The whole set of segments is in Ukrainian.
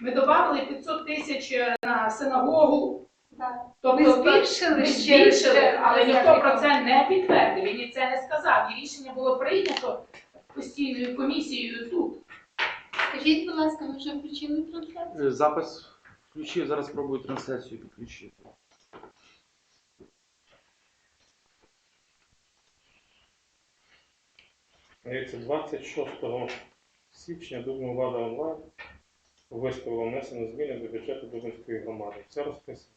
Ми додали 500 тисяч е, на синагогу. Так. Тобто Ми збільшили ми збільшили, але ніхто про це не підтвердив. Він і це не сказав. І рішення було прийнято постійною комісією тут. Скажіть, будь ласка, ми вже включили трансляцію? Е, Запис включив, зараз спробую трансляцію підключити. Дивіться, 26 січня Дубна влада онлайн виставила внесені зміни до бюджету Дубинської громади. Все розписано.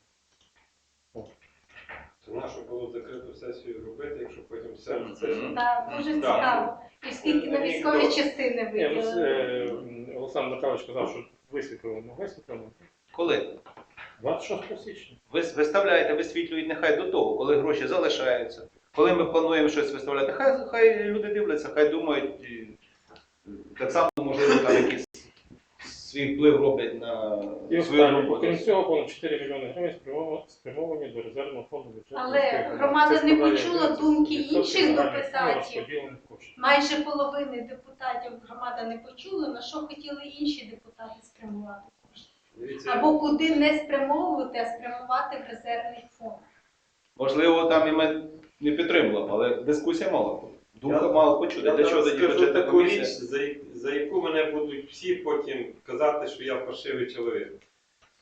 Це нащо було закриту сесію робити, якщо потім все це. Так, дуже Да. цікаво. І скільки на військові частини Ні, ну, це, виділили? е, Олександр Михайлович казав, що висвітлено. Ну, висвітлено. Коли? 26 січня. Ви виставляєте, висвітлюють нехай до того, коли гроші залишаються. Коли ми плануємо щось виставляти, хай, хай люди дивляться, хай думають. і Так само, можливо, там якийсь свій вплив роблять на І свою останнє, роботу. окрім цього, понад 4 мільйони гривень спрямовано- спрямовані до резервного фонду бюджету. Але громада не почула думки інших депутатів. Майже половини депутатів громада не почула, на що хотіли інші депутати спрямувати кошти. Дивіться, Або куди не спрямовувати, а спрямувати в резервний фонд. Можливо, там і ми не підтримували, але дискусія мала бути. Думка Я- мала почути. я Для чого тоді скажу бюджетна таку річ, комісія? за, я- за яку мене будуть всі потім казати, що я фальшивий чоловік.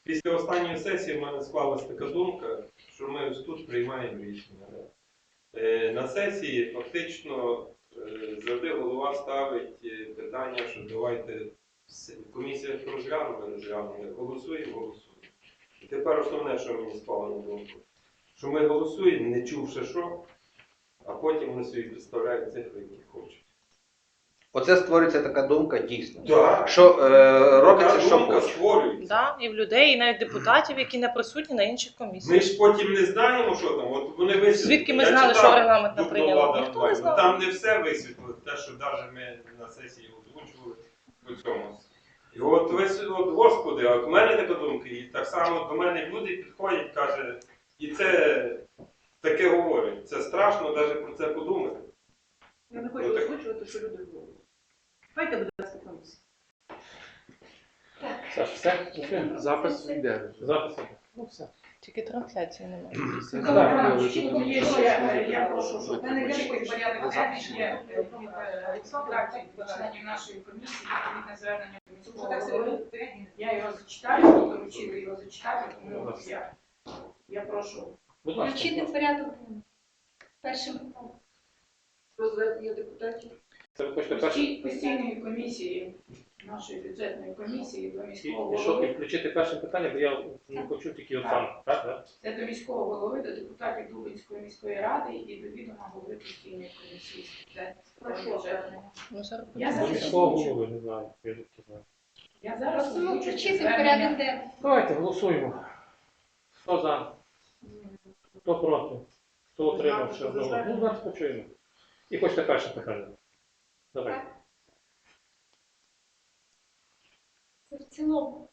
Після останньої сесії в мене склалась така думка, що ми ось тут приймаємо рішення. Е, на сесії фактично е, завжди голова ставить е, питання, що давайте комісія розглянула, розглянули, голосуємо, голосуємо. І тепер основне, що мені спало на думку, що ми голосуємо, не чувши що, а потім вони собі представляють цифри, які хочуть. Оце створюється така думка дійсно. Так. Що е, робиться, Така що думка хоче. створюється. Да, і в людей, і навіть депутатів, які не присутні на інших комісіях. Ми ж потім не знаємо, що там. От вони висвітлили. Звідки ми Я знали, читав що регламент не прийняли? Ніхто не знав. Там не все висвітлили, те, що навіть ми на сесії озвучували по цьому. І от ви от, господи, а в мене така думка, і так само до мене люди підходять, каже, і це таке говорять. Це страшно навіть про це подумати. Я не хочу Ну, озвучувати, що люди говорять. Давайте, будь ласка, комісію. Саш, все? Запис йде. Запис іде. Ну все. Тільки трансляції немає. Все. Микола Так, Іванович, тут є, можете я, я прошу, щоб мене тут чіткий порядок є йде. від е, Олександра, членів нашої комісії, відповідне звернення до міського голови. Я його зачитаю, ми доручили його зачитати, тому я, я прошу. Будь ласка. Включити в порядок денний. Першим питанням. Розведення депутатів. Це ви хочете перше? Постій- Постійної комісії, нашої бюджетної комісії до І, міського і що, і голови. включити перше питання, бо я не почув тільки от там. Так, так? Це до міського голови, до депутатів Дубинської міської ради і до відома голови постійної комісії. з питань бюджетної. Ну, зараз Я До зараз міського озвучу. голови, не знаю. Я не знаю. Я зараз Просимо озвучу включити в звернення. порядок денний. Давайте голосуємо. Хто за? Хто проти? Хто утримався? одного? Ну, зараз почуємо. І хочете перше питання. Давай. Це в цілому.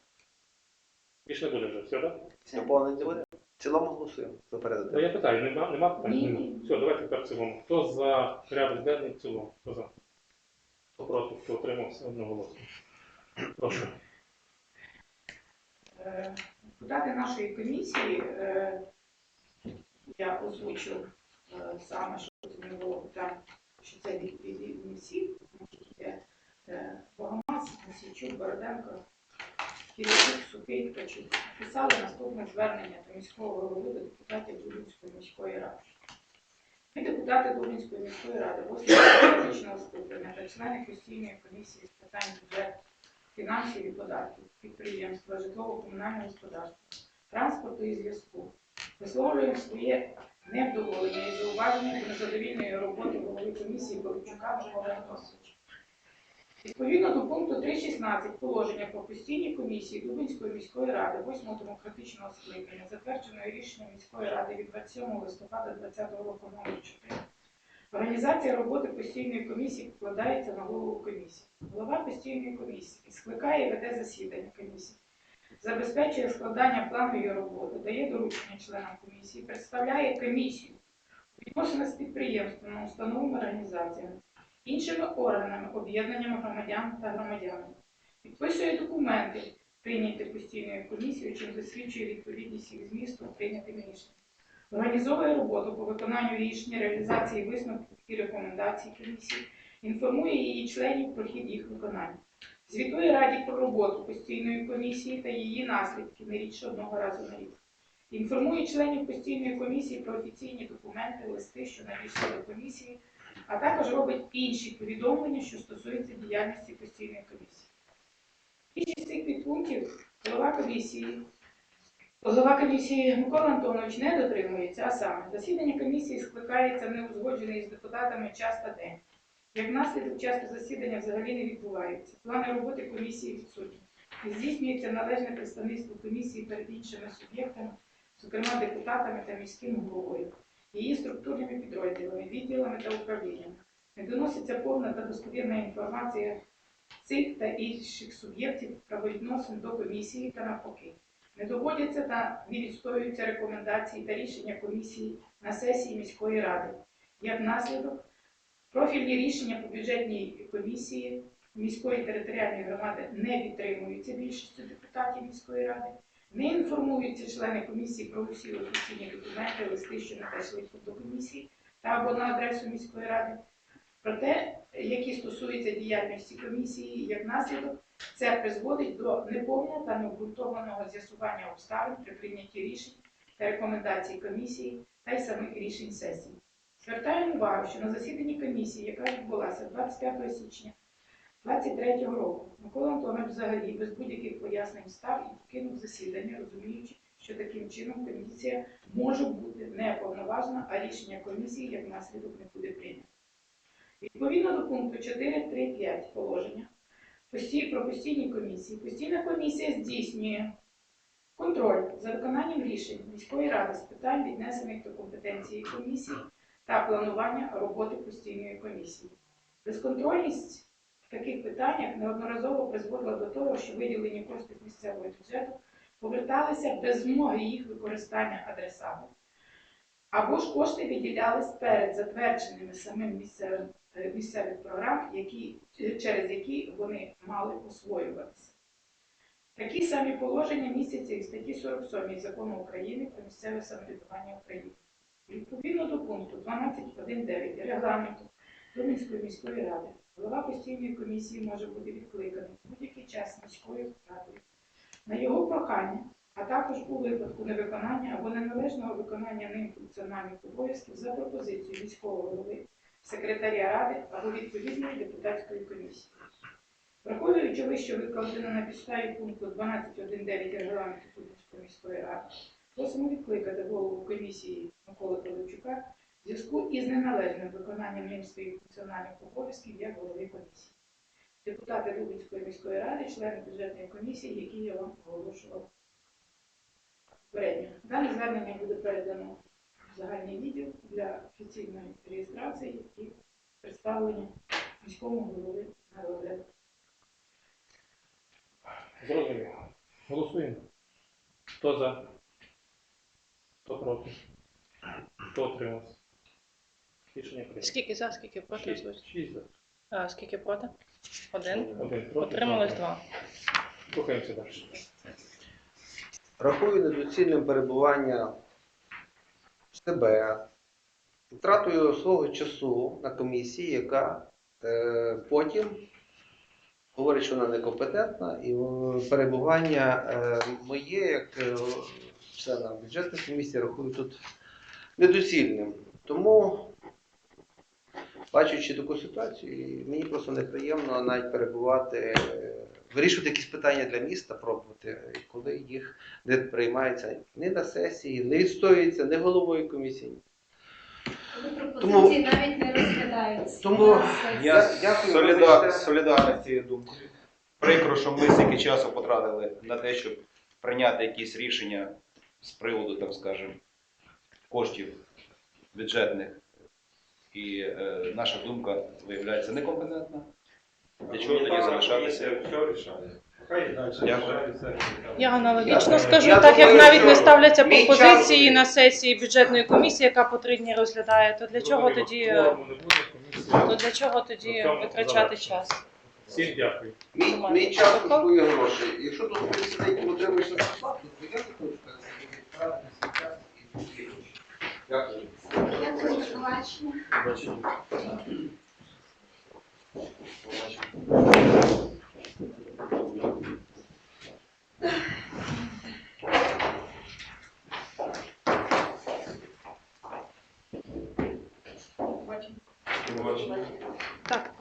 Більше не буде вже, все, так? Доповнення буде? В цілому голосуємо. Ну, Запередити. я питаю, нема, нема питань? Ні, ні. Все, давайте тепер в цілому. Хто за порядок денний в цілому? Хто за? Хто проти? Хто утримався одноголосно? Прошу. Е, Депутати нашої комісії, е, я озвучу е, саме, що це не було питань, що це від від- не всіх, тому що тут є е, Мосійчук, Бороденко, Киричук, Сухий, Ткачук. Писали наступне звернення до міського голови до депутатів Дубинської міської ради. Ми депутати Дубинської міської ради, 8 політичного скликання та члени постійної комісії з питань бюджету фінансів і податків, підприємства, житлово-комунального господарства, транспорту і зв'язку. Висловлюємо своє невдоволення і зауваження до незадовільної роботи голови комісії Борчука Миколи Антоновича. Відповідно до пункту 3.16 положення про постійні комісії Дубинської міської ради 8 демократичного скликання, затвердженої рішенням міської ради від 27 листопада 2020 року номер 4, Організація роботи постійної комісії покладається на голову комісії. Голова постійної комісії скликає і веде засідання комісії, забезпечує складання плану її роботи, дає доручення членам комісії, представляє комісію у відносинах з підприємствами, установами, організаціями, іншими органами, об'єднаннями громадян та громадянами, підписує документи, прийняті постійною комісією, чим засвідчує відповідність їх змісту прийнятим рішенням. Організовує роботу по виконанню рішення, реалізації висновків і рекомендацій комісії, інформує її членів про хід їх виконання. Звітує Раді про роботу постійної комісії та її наслідки не рідше одного разу на рік. Інформує членів постійної комісії про офіційні документи, листи, що надійшли до комісії, а також робить інші повідомлення, що стосуються діяльності постійної комісії. Більшість цих підпунктів голова комісії, голова комісії Микола Антонович не дотримується, а саме засідання комісії скликається неузгоджений з депутатами час та день. Як наслідок, часто засідання взагалі не відбуваються. Плани роботи комісії відсутні. Здійснюється належне представництво комісії перед іншими суб'єктами, зокрема депутатами та міським головою, її структурними підрозділами, відділами та управліннями. Не доноситься повна та достовірна інформація цих та інших суб'єктів правовідносин до комісії та навпаки. Не доводяться та не відстоюються рекомендації та рішення комісії на сесії міської ради. Як наслідок, профільні рішення по бюджетній комісії міської територіальної громади не підтримуються більшістю депутатів міської ради, не інформуються члени комісії про усі офіційні документи, листи, що надійшли до комісії та або на адресу міської ради. Про те, які стосуються діяльності комісії, як наслідок, це призводить до неповного та необґрунтованого з'ясування обставин при прийнятті рішень та рекомендацій комісії та й самих рішень сесії. Звертаємо увагу, що на засіданні комісії, яка відбулася 25 січня 2023 року, Микола Антонович взагалі без будь-яких пояснень став і покинув засідання, розуміючи, що таким чином комісія може бути не повноважена, а рішення комісії як наслідок не буде прийнято. Відповідно до пункту 4.3.5 положення про постійні комісії, постійна комісія здійснює контроль за виконанням рішень міської ради з питань, віднесених до компетенції комісії та планування роботи постійної комісії. Безконтрольність таких питаннях неодноразово призводила до того, що виділені кошти з місцевого бюджету поверталися без змоги їх використання адресами. Або ж кошти виділялись перед затвердженими самим місцевим е, місцевих програм, які, через які вони мали освоюватися. Такі самі положення містяться і в статті 47 Закону України про місцеве самоврядування України. Відповідно до пункту 12.1.9 регламенту Думінської міської ради, голова постійної комісії може бути відкликаний в будь-який час міською радою. На його прохання, а також у випадку невиконання або неналежного виконання ним функціональних обов'язків за пропозицією міського голови, секретаря ради або відповідної депутатської комісії. Враховуючи вище викладено на підставі пункту 12.1.9 регламенту Кубинської міської ради, просимо відкликати голову комісії Миколи Пилипчука в зв'язку із неналежним виконанням ним своїх функціональних обов'язків як голови комісії. Депутати Лубенської міської ради, члени бюджетної комісії, які я вам оголошував попередньо. Дане звернення буде передано в загальний відділ для офіційної реєстрації і представлення міському голови на розгляд. Зрозуміло. Голосуємо. Хто за? Хто проти? Хто утримався? Рішення прийнято. Скільки за, скільки проти? Шість. Шість за. А, скільки проти? Один. Один проти. Утрималось два. два. Рухаємося далі. Рахую недоцільним перебування себе, втратою свого часу на комісії, яка е, потім говорить, що вона некомпетентна, і е, перебування е, моє, як е, члена бюджетної комісії, рахую тут недоцільним. Тому, бачачи таку ситуацію, мені просто неприємно навіть перебувати, е, вирішувати якісь питання для міста, пробувати, коли їх не приймається ні на сесії, не відстоюється, ні головою комісії. Коли Тому- пропозиції навіть не розглядаються. Тому. Я Дякую, солідар, солідарний з цією думкою. Прикро, що ми стільки часу потратили на те, щоб прийняти якісь рішення з приводу, так скажемо, коштів бюджетних і е, наша думка виявляється некомпетентна. Для чого тоді залишатися? Дякую. Я аналогічно скажу, так як навіть не ставляться пропозиції на сесії бюджетної комісії, яка по три дні розглядає, то для чого тоді е, то для чого тоді витрачати час? Всім дякую. Мій, мій час коштує гроші. Якщо тут ти сидить і отримуєш то я не хочу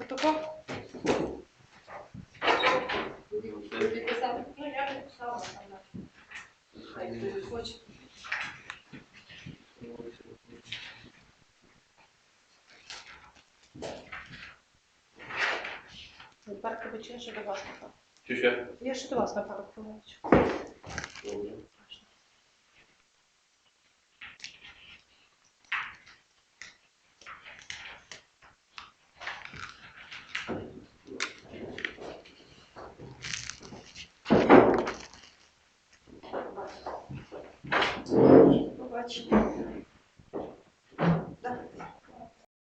протокол. Підписати? Ну, я не писала там. Хай хто хоче. Тепер Кабачі, я ще до вас напав. Чи ще? Я ще до вас на пару хвилиночок. Добре. Побачимо.